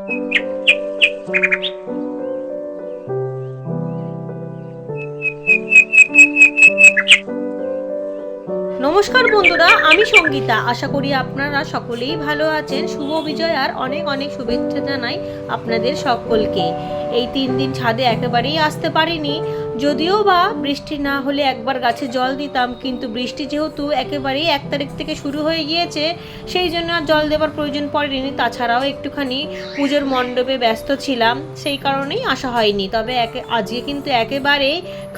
নমস্কার বন্ধুরা, আমি সঙ্গীতা। আশা করি আপনারা সকলেই ভালো আছেন। শুভ বিজয় আর অনেক অনেক শুভেচ্ছা জানাই আপনাদের সকলকে। এই তিন দিন ছাদে একেবারেই আসতে পারিনি। যদিও বা বৃষ্টি না হলে একবার গাছে জল দিতাম, কিন্তু বৃষ্টি যেহেতু একেবারেই এক তারিখ থেকে শুরু হয়ে গিয়েছে, সেই জন্য আর জল দেওয়ার প্রয়োজন পড়েনি। তাছাড়াও একটুখানি পুজোর মণ্ডপে ব্যস্ত ছিলাম, সেই কারণেই আসা হয়নি। তবে একে, আজকে কিন্তু একেবারে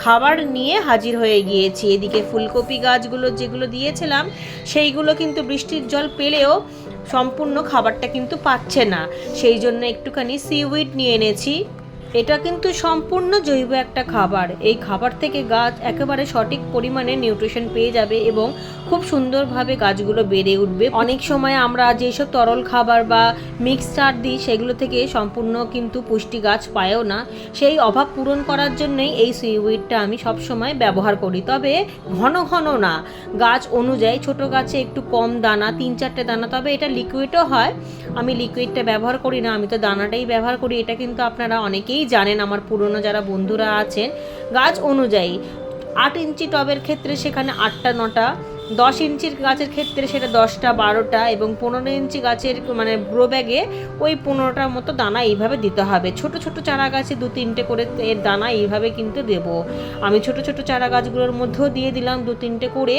খাবার নিয়ে হাজির হয়ে গিয়েছি। এদিকে ফুলকপি গাছগুলো যেগুলো দিয়েছিলাম, সেইগুলো কিন্তু বৃষ্টির জল পেলেও সম্পূর্ণ খাবারটা কিন্তু পাচ্ছে না। সেই জন্য একটুখানি সিউইড নিয়ে এনেছি। এটা কিন্তু সম্পূর্ণ জৈব একটা খাবার। এই খাবার থেকে গাছ একেবারে সঠিক পরিমাণে নিউট্রিশন পেয়ে যাবে এবং খুব সুন্দরভাবে গাছগুলো বেড়ে উঠবে। অনেক সময় আমরা যেসব তরল খাবার বা মিক্সচার দিই, সেগুলো থেকে সম্পূর্ণ কিন্তু পুষ্টি গাছ পায়ও না। সেই অভাব পূরণ করার জন্যই এই সিউইডটা আমি সব সময় ব্যবহার করি। তবে ঘন ঘন না, গাছ অনুযায়ী ছোট গাছে একটু কম দানা, তিন চারটে দানা, তবে এটা লিকুইডও হয়। আমি লিকুইডটা ব্যবহার করি না, আমি তো দানাটাই ব্যবহার করি। এটা কিন্তু আপনারা অনেকেই জানেন আমার পুরনো যারা বন্ধুরা আছেন, গাছ অনুযায়ী আট ইঞ্চি টবের ক্ষেত্রে সেখানে আটটা, নটা দশ ইঞ্চির গাছের ক্ষেত্রে সেটা দশটা, বারোটা এবং পনেরো ইঞ্চি গাছের মানে গ্রো ব্যাগে ওই পনেরোটার মতো দানা এইভাবে দিতে হবে। ছোট ছোট চারা গাছে দু তিনটে করে এর দানা এইভাবে কিন্তু দেব। আমি ছোট ছোট চারা গাছগুলোর মধ্যেও দিয়ে দিলাম দু তিনটে করে।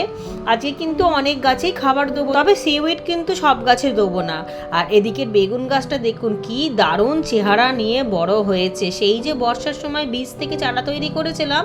আজকে কিন্তু অনেক গাছেই খাবার দেবো, তবে সিউইড কিন্তু সব গাছে দেবো না। আর এদিকে বেগুন গাছটা দেখুন, কি দারুণ চেহারা নিয়ে বড় হয়েছে। সেই যে বর্ষার সময় বীজ থেকে চারা তৈরি করেছিলাম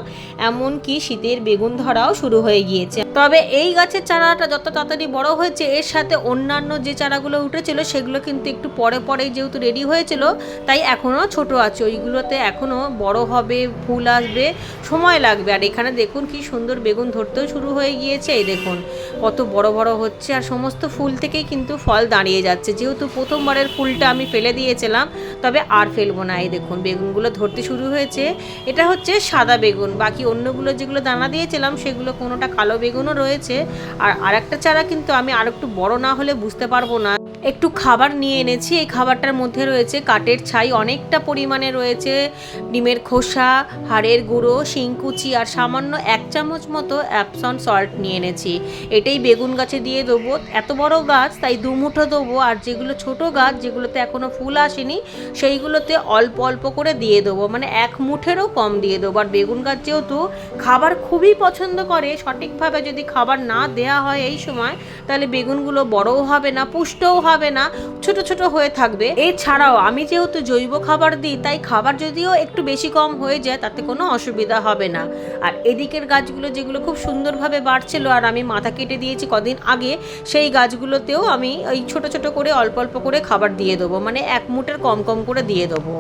এমন কি শীতের বেগুন ধরাও শুরু হয়ে গিয়েছে। তবে এই গাছের চারাটা যত তাড়াতাড়ি বড় হয়েছে, এর সাথে অন্যান্য যে চারাগুলো উঠেছিল, সেগুলো কিন্তু একটু পরে পরে যেহেতু রেডি হয়েছিল, তাই এখনও ছোট আছে। ওইগুলোতে এখনও বড় হবে, ফুল আসবে, সময় লাগবে। আর এখানে দেখুন কি সুন্দর বেগুন ধরতেও শুরু হয়ে গিয়েছে। এই দেখুন, কত বড় বড় হচ্ছে। আর সমস্ত ফুল থেকেই কিন্তু ফল দাঁড়িয়ে যাচ্ছে। যেহেতু প্রথমবারের ফুলটা আমি ফেলে দিয়েছিলাম, তবে আর ফেলব না। এই দেখুন, বেগুনগুলো ধরতে শুরু হয়েছে। এটা হচ্ছে সাদা বেগুন। বাকি অন্যগুলো যেগুলো দানা দিয়েছিলাম, সেগুলো কোনোটা কালো বেগুনও রয়েছে। আর আরেকটা চারা কিন্তু আমি আর একটু বড় না হলে বুঝতে পারব না একটু খাবার নিয়ে এনেছি। এই খাবারটার মধ্যে রয়েছে কাঠের ছাই, অনেকটা পরিমাণে রয়েছে ডিমের খোসা, হাড়ের গুঁড়ো, শিংকুচি আর সামান্য এক চামচ মতো অ্যাপসন সল্ট নিয়ে এনেছি। এটাই বেগুন গাছে দিয়ে দেবো। এত বড় গাছ, তাই দু মুঠো দেবো। আর যেগুলো ছোট গাছ, যেগুলোতে এখনও ফুল আসেনি, সেইগুলোতে অল্প অল্প করে দিয়ে দেবো। মানে এক মুঠেরও কম দিয়ে দেবো। আর বেগুন গাছ যেহেতু খাবার খুবই পছন্দ করে, সঠিকভাবে যদি খাবার না দেয়া হয় এই সময়, তাহলে বেগুনগুলো বড়ও হবে না, পুষ্টও হবে না, ছোট ছোট হয়ে থাকবে। এছাড়াও আমি যেহেতু জৈব খাবার দিই, তাই খাবার যদিও একটু বেশি কম হয়ে যায়, তাতে কোনো অসুবিধা হবে না। আর এদিকের গাছগুলো যেগুলো খুব সুন্দরভাবে বাড়ছিল, আর আমি মাথা কেটে দিয়েছি কদিন আগে, সেই গাছগুলোতেও আমি ওই ছোট ছোট করে অল্প অল্প করে খাবার দিয়ে দেবো। মানে এক মুঠের কম কম করে দিয়ে দেবো।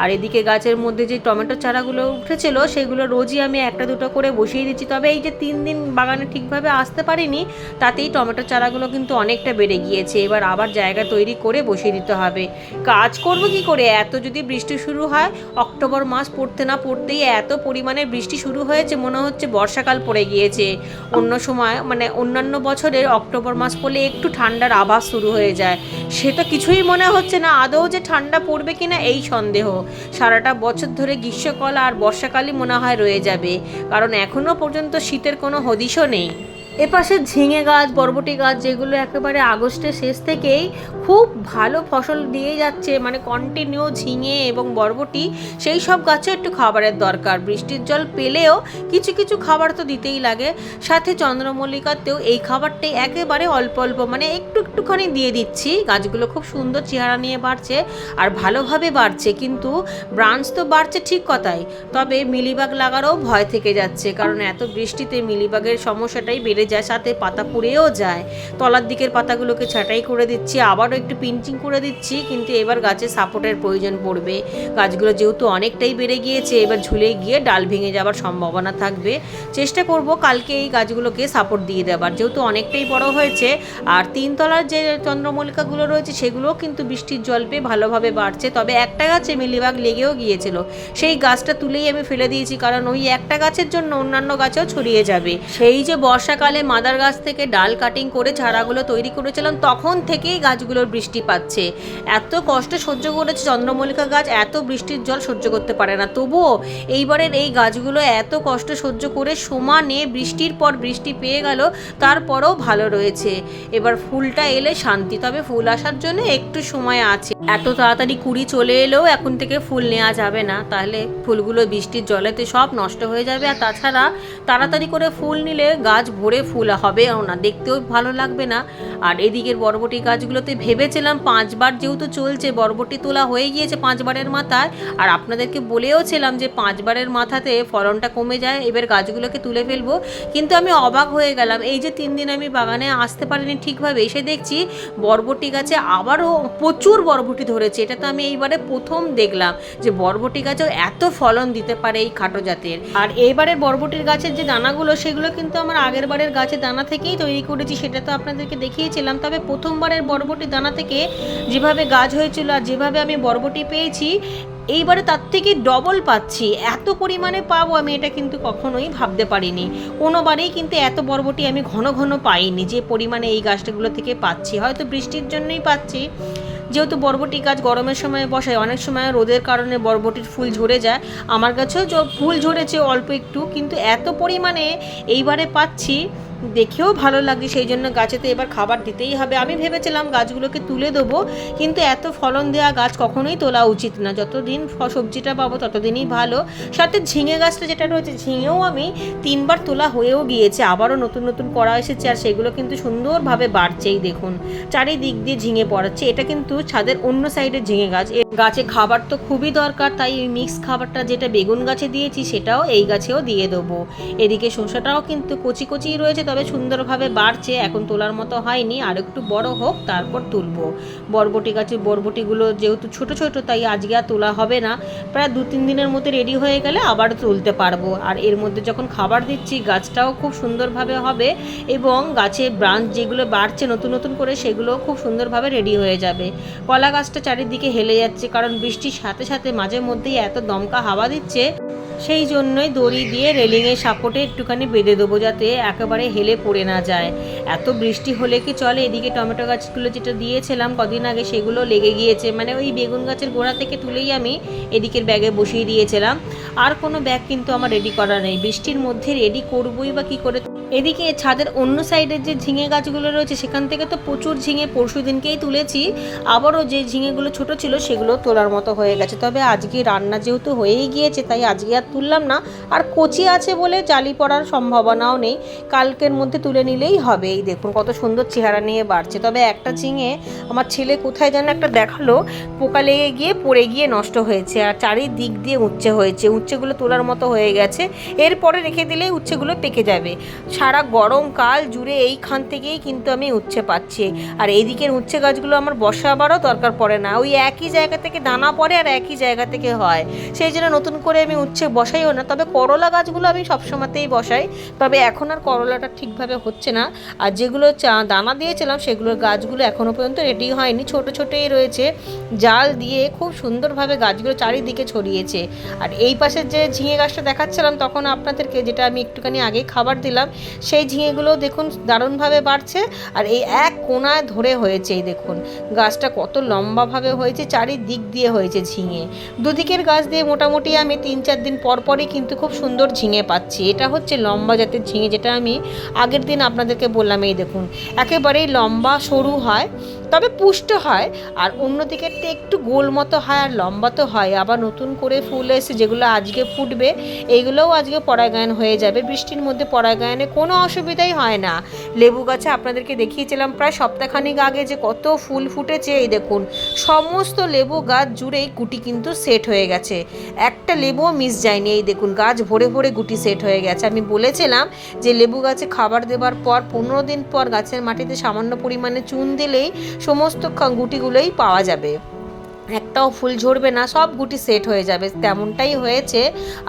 আর এদিকে গাছের মধ্যে যে টমেটো চারাগুলো উঠেছিল, সেগুলো রোজই আমি একটা দুটো করে বসিয়ে দিচ্ছি। তবে এই যে তিন দিন বাগানে ঠিকভাবে আসতে পারিনি, তাতেই টমেটো চারাগুলো কিন্তু অনেকটা বেড়ে গিয়েছে। এবার আবার জায়গা তৈরি করে বসিয়ে দিতে হবে। কাজ করব কি করে? এত যদি বৃষ্টি শুরু হয়, অক্টোবর মাস পড়তে না পড়তেই এত পরিমাণে বৃষ্টি শুরু হয়েছে, মনে হচ্ছে বর্ষাকাল পড়ে গিয়েছে। অন্য সময় মানে অন্যান্য বছরের অক্টোবর মাস পড়লে একটু ঠান্ডার আভাস শুরু হয়ে যায়। সে তো কিছুই মনে হচ্ছে না, আদৌ যে ঠান্ডা পড়বে কিনা এই সন্দেহ। সারাটা বছর ধরে গ্রীষ্মকাল আর বর্ষাকালই মনে হয় রয়ে যাবে, কারণ এখনও পর্যন্ত শীতের কোনো হদিশও নেই। এপাশে ঝিঙে গাছ, বরবটি গাছ, যেগুলো একেবারে আগস্টের শেষ থেকেই খুব ভালো ফসল দিয়ে যাচ্ছে মানে কন্টিনিউ ঝিঙে এবং বরবটি, সেই সব গাছে একটু খাবারের দরকার। বৃষ্টির জল পেলেও কিছু কিছু খাবার তো দিতেই লাগে। সাথে চন্দ্রমল্লিকাতেও এই খাবারটাই একেবারে অল্প অল্প মানে একটু, একটুখানি দিয়ে দিচ্ছি। গাছগুলো খুব সুন্দর চেহারা নিয়ে বাড়ছে আর ভালোভাবে বাড়ছে, কিন্তু ব্রাঞ্চ তো বাড়ছে ঠিক কথাই। তবে মিলিবাগ লাগারও ভয় থেকে যাচ্ছে, কারণ এত বৃষ্টিতে মিলিবাগের সমস্যাটাই বেড়ে যায়, সাথে পাতা পুড়েও যায়। তলার দিকের পাতাগুলোকে ছাঁটাই করে দিচ্ছি, আবারও একটু পিঞ্চিং করে দিচ্ছি, কিন্তু এবার গাছে সাপোর্টের প্রয়োজন পড়বে। গাছগুলো যেহেতু অনেকটাই বেড়ে গিয়েছে, এবার ঝুলে গিয়ে ডাল ভেঙে যাওয়ার সম্ভাবনা থাকবে। চেষ্টা করব কালকে এই গাছগুলোকে সাপোর্ট দিয়ে দেওয়ার যেহেতু অনেকটাই বড় হয়েছে, আর তিনতলার যে চন্দ্রমল্লিকাগুলো রয়েছে, সেগুলোও কিন্তু বৃষ্টির জল পেয়ে ভালোভাবে বাড়ছে। তবে একটা গাছে মিলিবাগ লেগেও গিয়েছিল। সেই গাছটা তুলেই আমি ফেলে দিয়েছি, কারণ ওই একটা গাছের জন্য অন্যান্য গাছেও ছড়িয়ে যাবে। সেই যে বর্ষাকাল সকালে মাদার গাছ থেকে ডাল কাটিং করে চারাগুলো তৈরি করেছিলাম তখন থেকেই গাছগুলোর বৃষ্টি পাচ্ছে। এত কষ্ট সহ্য করেছে চন্দ্রমল্লিকা গাছ, এত বৃষ্টির জল সহ্য করতে পারে না। তবুও এইবারের এই গাছগুলো এত কষ্ট সহ্য করে সমানে বৃষ্টির পর বৃষ্টি পেয়ে গেল, তারপরেও ভালো রয়েছে। এবার ফুলটা এলে শান্তি, তবে ফুল আসার জন্য একটু সময় আছে। এত তাড়াতাড়ি কুড়ি চলে এলেও এখন থেকে ফুল নেওয়া যাবে না। তাহলে ফুলগুলো বৃষ্টির জলেতে সব নষ্ট হয়ে যাবে। আর তাছাড়া তাড়াতাড়ি করে ফুল নিলে গাছ ভরে ফুল হবেও না দেখতেও ভালো লাগবে না। আর এদিকের বরবটি গাছগুলোতে ভেবেছিলাম পাঁচবার যেহেতু চলছে, বরবটি তোলা হয়ে গিয়েছে পাঁচবারের মাথায়। আর আপনাদেরকে বলেও ছিলাম যে পাঁচবারের মাথাতে ফলনটা কমে যায়, এবার গাছগুলোকে তুলে ফেলব। কিন্তু আমি অবাক হয়ে গেলাম, এই যে তিন দিন আমি বাগানে আসতে পারিনি ঠিকভাবে, এসে দেখছি বরবটি গাছে আবারও প্রচুর বরবটি ধরেছে। এটা তো আমি এইবারে প্রথম দেখলাম যে বরবটি গাছেও এত ফলন দিতে পারে এই খাটো জাতের। আর এইবারের বরবটির গাছের যে দানাগুলো, সেগুলো কিন্তু আমার আগের বারের গাছের দানা থেকেই তৈরি করেছি, সেটা তো আপনাদেরকে দেখিয়েছিলাম তবে প্রথমবারের বরবটি দানা থেকে যেভাবে গাছ হয়েছিল আর যেভাবে আমি বরবটি পেয়েছি, এইবারে তার থেকে ডবল পাচ্ছি। এত পরিমাণে পাবো আমি এটা কিন্তু কখনোই ভাবতে পারিনি। কোনোবারেই কিন্তু এত বরবটি আমি ঘন ঘন পাইনি, যে পরিমাণে এই গাছটাগুলো থেকে পাচ্ছি। হয়তো বৃষ্টির জন্যই পাচ্ছি যেহেতু বরবটি গাছ গরমের সময় বসায়, অনেক সময় রোদের কারণে বরবটির ফুল ঝরে যায়। আমার কাছেও ফুল ঝরেছে অল্প একটু, কিন্তু এত পরিমাণে এইবারে পাচ্ছি, দেখেও ভালো লাগছে, সেই জন্য গাছেতে এবার খাবার দিতেই হবে। আমি ভেবেছিলাম গাছগুলোকে তুলে দেবো, কিন্তু এত ফলন দেওয়া গাছ কখনোই তোলা উচিত না। যতদিন সবজিটা পাবো ততদিনই ভালো। সাথে ঝিঙে গাছটা যেটা রয়েছে, ঝিঙেও আমি তিনবার তোলা হয়েও গিয়েছে, আবারও নতুন নতুন করা এসেছে, আর সেগুলো কিন্তু সুন্দরভাবে বাড়ছেই, দেখুন। চারিদিক দিয়ে ঝিঙে পড়াচ্ছে। এটা কিন্তু ছাদের অন্য সাইডে ঝিঙে গাছ। এ গাছে খাবার তো খুবই দরকার, তাই এই মিক্স খাবারটা যেটা বেগুন গাছে দিয়েছি সেটাও এই গাছেও দিয়ে দেবো। এদিকে শসাটাও কিন্তু কচি কচি রয়েছে, তবে সুন্দরভাবে বাড়ছে, এখন তোলার মতো হয়নি, আর একটু বড় হোক তারপর তুলবো। বরবটি গাছের বরবটিগুলো যেহেতু ছোট ছোট, তাই আজকে আর তোলা হবে না। প্রায় দু তিন দিনের মধ্যে রেডি হয়ে গেলে আবার তুলতে পারব। আর এর মধ্যে যখন খাবার দিচ্ছি, গাছটাও খুব সুন্দরভাবে হবে এবং গাছে ব্রাঞ্চ যেগুলো বাড়ছে নতুন নতুন করে, সেগুলোও খুব সুন্দরভাবে রেডি হয়ে যাবে। কলা গাছটা চারিদিকে হেলে যাচ্ছে, কারণ বৃষ্টির সাথে সাথে মাঝে মধ্যেই এত দমকা হাওয়া দিচ্ছে। সেই জন্যই দড়ি দিয়ে রেলিংয়ের সাপোর্টে একটুখানি বেঁধে দেবো যাতে একেবারে হেলে পড়ে না যায়। এত বৃষ্টি হলে কি চলে? এদিকে টমেটো গাছগুলো যেটা দিয়েছিলাম কদিন আগে, সেগুলো লেগে গিয়েছে। মানে ওই বেগুন গাছের গোড়া থেকে তুলেই আমি এদিকের ব্যাগে বসিয়ে দিয়েছিলাম। আর কোনো ব্যাগ কিন্তু আমার রেডি করা নেই। বৃষ্টির মধ্যে রেডি করবই বা কি করে? এদিকে ছাদের অন্য সাইডের যে ঝিঙে গাছগুলো রয়েছে, সেখান থেকে তো প্রচুর ঝিঙে পরশু দিনকেই তুলেছি। আবারও যে ঝিঙেগুলো ছোট ছিল, সেগুলো তোলার মতো হয়ে গেছে। তবে আজকে রান্না যেহেতু হয়েই গিয়েছে, তাই আজকে আর তুললাম না। আর কচি আছে বলে জালি পড়ার সম্ভাবনাও নেই। কালকের মধ্যে তুলে নিলেই হবে। এই দেখুন, কত সুন্দর চেহারা নিয়ে বাড়ছে। তবে একটা ঝিঙে আমার ছেলে কোথায় যেন একটা দেখাল, পোকা লেগে গিয়ে পড়ে গিয়ে নষ্ট হয়েছে। আর চারিদিক দিয়ে উচ্ছে হয়েছে। উচ্ছেগুলো তোলার মতো হয়ে গেছে। এরপরে রেখে দিলেই উচ্ছেগুলো পেকে যাবে। সারা গরমকাল জুড়ে এইখান থেকেই কিন্তু আমি উচ্ছে পাচ্ছি। আর এইদিকের উচ্ছে গাছগুলো আমার বসাবারও দরকার পড়ে না। ওই একই জায়গা থেকে দানা পড়ে আর একই জায়গা থেকে হয়। সেই জন্য নতুন করে আমি উচ্ছে বসাইও না। তবে করলা গাছগুলো আমি সবসময়তেই বসাই। তবে এখন আর করলাটা ঠিকভাবে হচ্ছে না। আর যেগুলো চা- দানা দিয়েছিলাম সেগুলোর গাছগুলো এখনও পর্যন্ত রেডি হয়নি। ছোট ছোটোই রয়েছে। জাল দিয়ে খুব সুন্দরভাবে গাছগুলো চারিদিকে ছড়িয়েছে। আর এই পাশের যে ঝিঙে গাছটা দেখাচ্ছিলাম, তখন আপনাদেরকে যেটা আমি একটুখানি আগে খাবার দিলাম, সেই ঝিঙেগুলো দেখুন দারুণভাবে বাড়ছে আর এই এক কোনায় ধরে হয়েছে এই দেখুন, গাছটা কত লম্বাভাবে হয়েছে, চারিদিক দিয়ে হয়েছে ঝিঙে। দুদিকের গাছ দিয়ে মোটামুটি আমি তিন চার দিন পর পরই কিন্তু খুব সুন্দর ঝিঙে পাচ্ছি। এটা হচ্ছে লম্বা জাতের ঝিঙে, যেটা আমি আগের দিন আপনাদেরকে বললাম এই দেখুন, একেবারেই লম্বা, সরু হয়, তবে পুষ্ট হয় আর অন্যদিকে একটু গোল মতো হয় আর লম্বা তো হয়। আবার নতুন করে ফুল এসে যেগুলো আজকে ফুটবে এইগুলোও আজকে পরাগায়ন হয়ে যাবে। বৃষ্টির মধ্যে পরাগায়নে কোনো অসুবিধাই হয় না। লেবু গাছে আপনাদেরকে দেখিয়েছিলাম প্রায় সপ্তাহখানিক আগে যে কত ফুল ফুটেছে, এই দেখুন। সমস্ত লেবু গাছ জুড়েই গুটি কিন্তু সেট হয়ে গেছে। একটা লেবুও মিস যায়নি, এই দেখুন, গাছ ভরে ভরে গুটি সেট হয়ে গেছে। আমি বলেছিলাম যে লেবু গাছে খাবার দেওয়ার পর পনেরো দিন পর গাছের মাটিতে সামান্য পরিমাণে চুন দিলেই সমস্ত গুটিগুলোই পাওয়া যাবে। একটাও ফুল ঝরবে না, সব গুটি সেট হয়ে যাবে। তেমনটাই হয়েছে,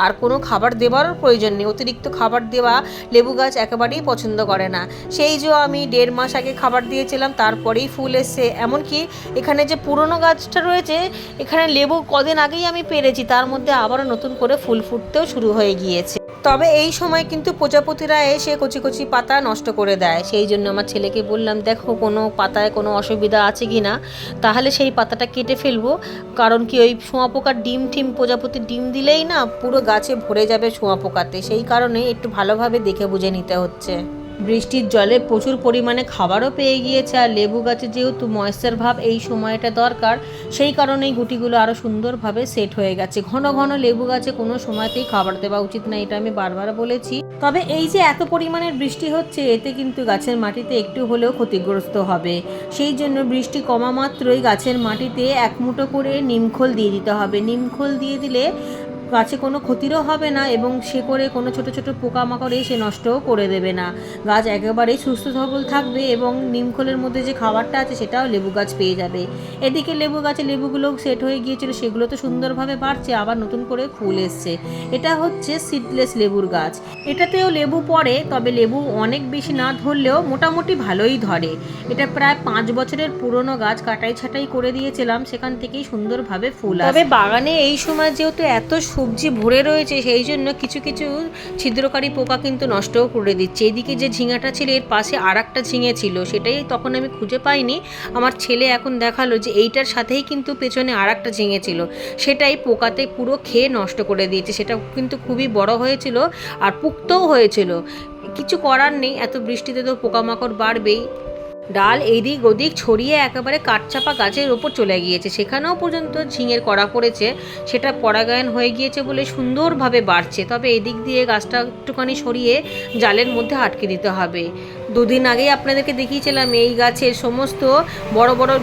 আর কোনো খাবার দেওয়ারও প্রয়োজন নেই। অতিরিক্ত খাবার দেওয়া লেবু গাছ একেবারেই পছন্দ করে না। সেই যে আমি দেড় মাস আগে খাবার দিয়েছিলাম, তারপরেই ফুল এসছে। এমনকি এখানে যে পুরনো গাছটা রয়েছে, এখানে লেবু কদিন আগেই আমি পেরেছি। তার মধ্যে আবারও নতুন করে ফুল ফুটতেও শুরু হয়ে গিয়েছে। তবে এই সময় কিন্তু প্রজাপতিরা এসে কচি কচি পাতা নষ্ট করে দেয়। সেই জন্য আমার ছেলেকে বললাম, দেখো কোনো পাতায় কোনো অসুবিধা আছে কি না? তাহলে সেই পাতাটা কেটে ফেলব। কারণ কি ওই শোঁয়াপোকার ডিম টিম প্রজাপতি ডিম দিলেই না পুরো গাছে ভরে যাবে শোঁয়াপোকাতে সেই কারণে একটু ভালোভাবে দেখে বুঝে নিতে হচ্ছে। বৃষ্টির জলে প্রচুর পরিমাণে খাবারও পেয়ে গিয়েছে আর লেবু গাছে যেহেতু ময়েশ্চার ভাব এই সময়টা দরকার, সেই কারণেই গুটিগুলো আরও সুন্দরভাবে সেট হয়ে গেছে। ঘন ঘন লেবু গাছে কোনো সময়তেই খাবার দেওয়া উচিত না, এটা আমি বারবার বলেছি। তবে এই যে এত পরিমাণের বৃষ্টি হচ্ছে, এতে কিন্তু গাছের মাটিতে একটু হলেও ক্ষতিগ্রস্ত হবে। সেই জন্য বৃষ্টি কমা মাত্রই গাছের মাটিতে এক মুঠো করে নিমখোল দিয়ে দিতে হবে। নিমখোল দিয়ে দিলে গাছে কোনো ক্ষতিরও হবে না এবং সে করে কোনো ছোট ছোট পোকামাকড় এসে নষ্টও করে দেবে না। গাছ একেবারেই সুস্থ সবল থাকবে এবং নিমখোলের মধ্যে যে খাবারটা আছে সেটাও লেবু গাছ পেয়ে যাবে। এদিকে লেবু গাছে লেবুগুলো সেট হয়ে গিয়েছিল সেগুলো তো সুন্দরভাবে বাড়ছে আবার নতুন করে ফুল এসছে। এটা হচ্ছে সিডলেস লেবুর গাছ। এটাতেও লেবু পড়ে তবে লেবু অনেক বেশি না ধরলেও মোটামুটি ভালোই ধরে। এটা প্রায় পাঁচ বছরের পুরনো গাছ কাটাই ছাটাই করে দিয়েছিলাম সেখান থেকেই সুন্দরভাবে ফুল। তবে বাগানে এই সময় যেহেতু এত সবজি ভরে রয়েছে, সেই জন্য কিছু কিছু ছিদ্রকারী পোকা কিন্তু নষ্টও করে দিচ্ছে। এদিকে যে ঝিঙাটা ছিল, এর পাশে আর একটা ঝিঙে ছিল, সেটাই তখন আমি খুঁজে পাইনি। আমার ছেলে এখন দেখাল যে এইটার সাথেই কিন্তু পেছনে আর একটা ঝিঙে ছিল। সেটাই পোকাতে পুরো খেয়ে নষ্ট করে দিয়েছে। সেটা কিন্তু খুবই বড় হয়েছিল আর পুক্তও হয়েছিল। কিছু করার নেই, এত বৃষ্টিতে তো পোকামাকড় বাড়বেই। ডাল এদিক ওদিক ছড়িয়ে একেবারে কাঠচাপা গাছের ওপর চলে গিয়েছে। সেখানেও পর্যন্ত ঝিঙের কড়া পড়েছে, সেটা পরাগায়ন হয়ে গিয়েছে বলে সুন্দরভাবে বাড়ছে। তবে এদিক দিয়ে গাছটা একটুখানি সরিয়ে জালের মধ্যে আটকে দিতে হবে। দুদিন আগেই আপনাদেরকে দেখিয়েছিলাম, এই গাছের সমস্ত বড় বড়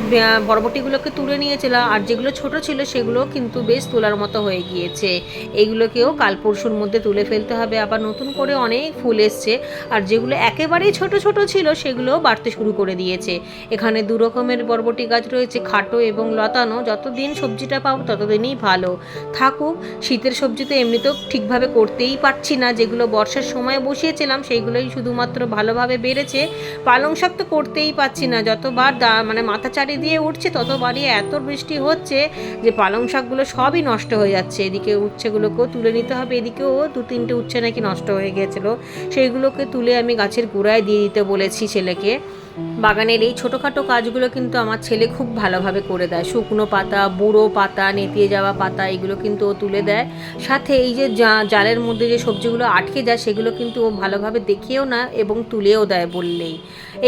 বরবটিগুলোকে তুলে নিয়েছিলাম আর যেগুলো ছোট ছিল সেগুলো কিন্তু বেশ তোলার মতো হয়ে গিয়েছে। এইগুলোকেও কাল পরশুর মধ্যে তুলে ফেলতে হবে। আবার নতুন করে অনেক ফুল এসছে আর যেগুলো একেবারেই ছোট ছোট ছিল সেগুলো বাড়তে শুরু করে দিয়েছে। এখানে দু রকমের বরবটি গাছ রয়েছে, খাটো এবং লতানো। যতদিন সবজিটা পাবো ততদিনই ভালো। থাকুক, শীতের সবজি তো এমনিতেও ঠিকভাবে করতেই পারছি না। যেগুলো বর্ষার সময় বসিয়েছিলাম, সেইগুলোই শুধুমাত্র ভালোভাবে বেড়েছে পালং শাক তো করতেই পারছি না। যতবার দা মানে মাথা চারি দিয়ে উঠছে, ততবারই এত বৃষ্টি হচ্ছে যে পালং শাকগুলো সবই নষ্ট হয়ে যাচ্ছে। এদিকে উচ্ছেগুলোকেও তুলে নিতে হবে। এদিকেও দু তিনটে উচ্ছে নাকি নষ্ট হয়ে গেছিল। সেইগুলোকে তুলে আমি গাছের গোড়ায় দিয়ে দিতে বলেছি ছেলেকে। বাগানের এই ছোটোখাটো কাজগুলো কিন্তু আমার ছেলে খুব ভালোভাবে করে দেয়। শুকনো পাতা, বুড়ো পাতা, নেতিয়ে যাওয়া পাতা, এগুলো কিন্তু ও তুলে দেয়। সাথে এই যে জালের মধ্যে যে সবজিগুলো আটকে যায়, সেগুলো কিন্তু ও ভালোভাবে দেখেও না এবং তুলেও দেয় বললেই।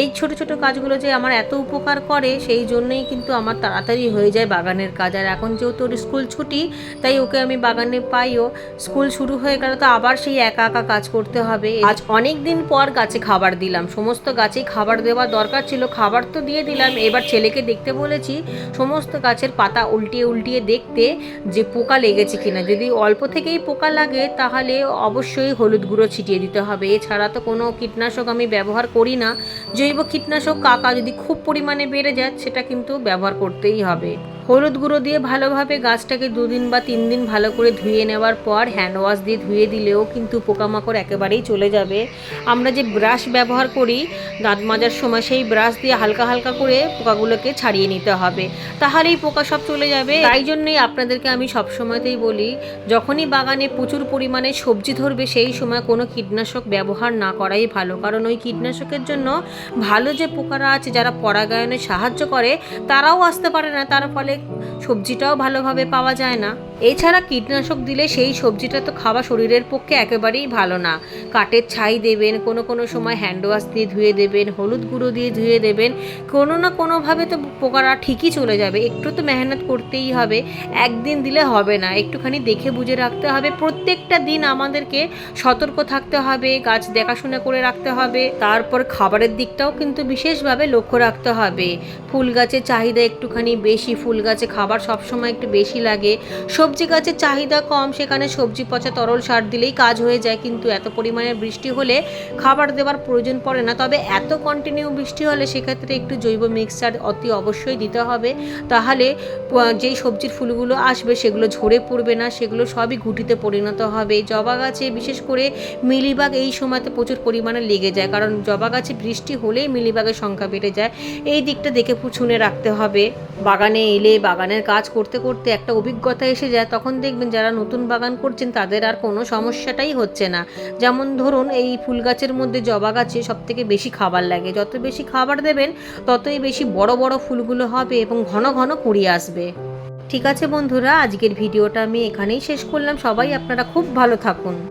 এই ছোট ছোট কাজগুলো যে আমার এত উপকার করে, সেই জন্যই কিন্তু আমার তাড়াতাড়ি হয়ে যায় বাগানের কাজ। আর এখন যেহেতু ওর স্কুল ছুটি, তাই ওকে আমি বাগানে পাইও। স্কুল শুরু হয়ে গেলে তো আবার সেই একা একা কাজ করতে হবে। আজ অনেক দিন পর গাছে খাবার দিলাম। সমস্ত গাছেই খাবার দেওয়া দরকার। ছিল, খাবার তো দিয়ে দিলাম। এবার ছেলেকে দেখতে বলেছি, সমস্ত গাছের পাতা উল্টিয়ে উল্টিয়ে দেখতে যে পোকা লেগেছে কিনা। যদি অল্প থেকেই পোকা লাগে, তাহলে অবশ্যই হলুদ গুঁড়ো ছিটিয়ে দিতে হবে। এছাড়া তো কোনো কীটনাশক আমি ব্যবহার করি না। জৈব কীটনাশক কাকা যদি খুব পরিমাণে বেড়ে যায়, সেটা কিন্তু ব্যবহার করতেই হবে। হলুদ গুঁড়ো দিয়ে ভালোভাবে গাছটাকে দুদিন বা তিন দিন ভালো করে ধুয়ে নেওয়ার পর হ্যান্ড ওয়াশ দিয়ে ধুয়ে দিলেও কিন্তু পোকামাকড় একেবারেই চলে যাবে। আমরা যে ব্রাশ ব্যবহার করি, দাঁত মাজার সময় সেই ব্রাশ দিয়ে হালকা হালকা করে পোকাগুলোকে ছাড়িয়ে নিতে হবে। তাহলেই পোকা সব চলে যাবে। তাই জন্যই আপনাদেরকে আমি সব সময়তেই বলি, যখনই বাগানে প্রচুর পরিমাণে সবজি ধরবে, সেই সময় কোনো কীটনাশক ব্যবহার না করাই ভালো। কারণ ওই কীটনাশকের জন্য ভালো যে পোকারা আছে, যারা পরাগায়নে সাহায্য করে, তারাও আসতে পারে না। তার ফলে সবজিটাও ভালোভাবে পাওয়া যায় না। এছাড়া কীটনাশক দিলে সেই সবজিটা তো খাওয়া শরীরের পক্ষে একেবারেই ভালো না। কাঠের ছাই দেবেন, কোনো কোনো সময় হ্যান্ড ওয়াশ দিয়ে ধুয়ে দেবেন, হলুদ গুঁড়ো দিয়ে ধুয়ে দেবেন, কোনো না কোনোভাবে তো পোকারা ঠিকই চলে যাবে। একটু তো মেহনত করতেই হবে, একদিন দিলে হবে না। একটুখানি দেখে বুঝে রাখতে হবে। প্রত্যেকটা দিন আমাদেরকে সতর্ক থাকতে হবে, গাছ দেখাশোনা করে রাখতে হবে। তারপর খাবারের দিকটাও কিন্তু বিশেষভাবে লক্ষ্য রাখতে হবে। ফুল গাছের চাহিদা একটুখানি বেশি, ফুল গাছে খাবার সবসময় একটু বেশি লাগে। সবজি গাছের চাহিদা কম, সেখানে সবজি পচা তরল সার দিলেই কাজ হয়ে যায়, কিন্তু এত পরিমাণে বৃষ্টি হলে খাবার দেওয়ার প্রয়োজন পড়ে না। তবে এত কন্টিনিউ বৃষ্টি হলে সেক্ষেত্রে একটু জৈব মিক্সচার অতি অবশ্যই দিতে হবে। তাহলে যেই সবজির ফুলগুলো আসবে সেগুলো ঝরে পড়বে না, সেগুলো সবই গুটিতে পরিণত হবে। জবা গাছে বিশেষ করে মিলিবাগ এই সময়তে প্রচুর পরিমাণে লেগে যায়, কারণ জবা গাছে বৃষ্টি হলেই মিলিবাগের সংখ্যা বেড়ে যায়। এই দিকটা দেখে শুনে রাখতে হবে। বাগানে এলে বাগানের কাজ করতে করতে একটা অভিজ্ঞতা এসে যায়, তখন দেখবেন যারা নতুন বাগান করছেন তাদের আর কোনো সমস্যাটাই হচ্ছে না। যেমন ধরুন, এই ফুল গাছের মধ্যে জবা গাছে সব থেকে বেশি খাবার লাগে। যত বেশি খাবার দেবেন, ততই বেশি বড় বড় ফুলগুলো হবে এবং ঘন ঘন কুড়ি আসবে। ঠিক আছে বন্ধুরা, আজকের ভিডিওটা আমি এখানেই শেষ করলাম। সবাই আপনারা খুব ভালো থাকুন।